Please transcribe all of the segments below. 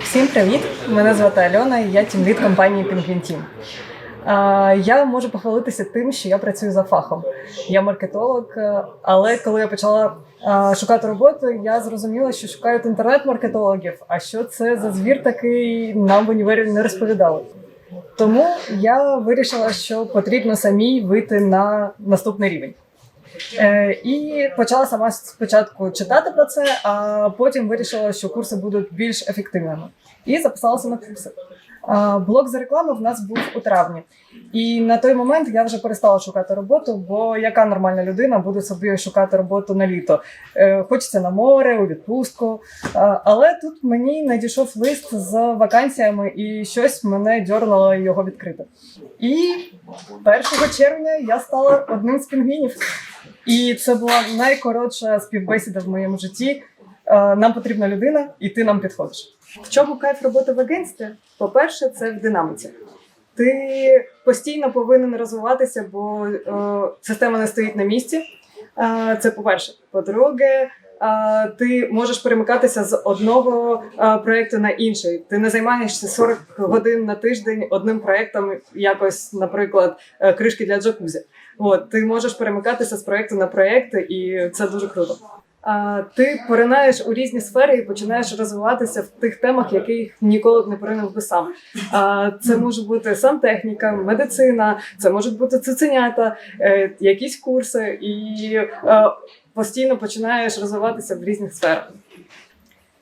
Всім привіт! Мене звати Альона, і я тімлід компанії Penguin Team. Я можу похвалитися тим, що я працюю за фахом. Я маркетолог, е, але коли я почала шукати роботу, я зрозуміла, що шукають інтернет-маркетологів. А що це за звір такий нам в універі не розповідали. Тому я вирішила, що потрібно самій вийти на наступний рівень. Е, і почала сама спочатку читати про це, а потім вирішила, що курси будуть більш ефективними. І записалася на курси. Блок за рекламу в нас був у травні. І на той момент я вже перестала шукати роботу, бо яка нормальна людина буде собі шукати роботу на літо? Е, Хочеться на море, у відпустку. Але тут мені надійшов лист з вакансіями, і щось мене дьорнуло його відкрити. І 1 червня я стала одним з пінгвінів. І це була найкоротша співбесіда в моєму житті. Е, Нам потрібна людина, і ти нам підходиш. В чому кайф роботи в агентстві? По-перше, це в динаміці. Ти постійно повинен розвиватися, бо е, система не стоїть на місці. Е, це по-перше. По-друге, ти можеш перемикатися з одного проекту на інший. Ти не займаєшся 40 годин на тиждень одним проєктом, якось, наприклад, е, кришки для джакузі. От ти можеш перемикатися з проєкту на проєкт, і це дуже круто. Ти поринаєш у різні сфери і починаєш розвиватися в тих темах, яких ніколи б не поринув би сам. Це може бути сантехніка, медицина, це можуть бути цуценята, е, якісь курси, і е, постійно починаєш розвиватися в різних сферах.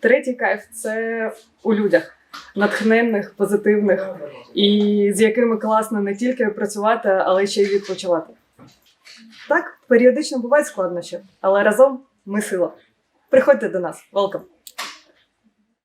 Третій кайф це у людях. Натхненних, позитивних, і з якими класно не тільки працювати, але ще й відпочивати. Так, періодично бувають складнощі, але разом ми сила. Приходьте до нас, welcome!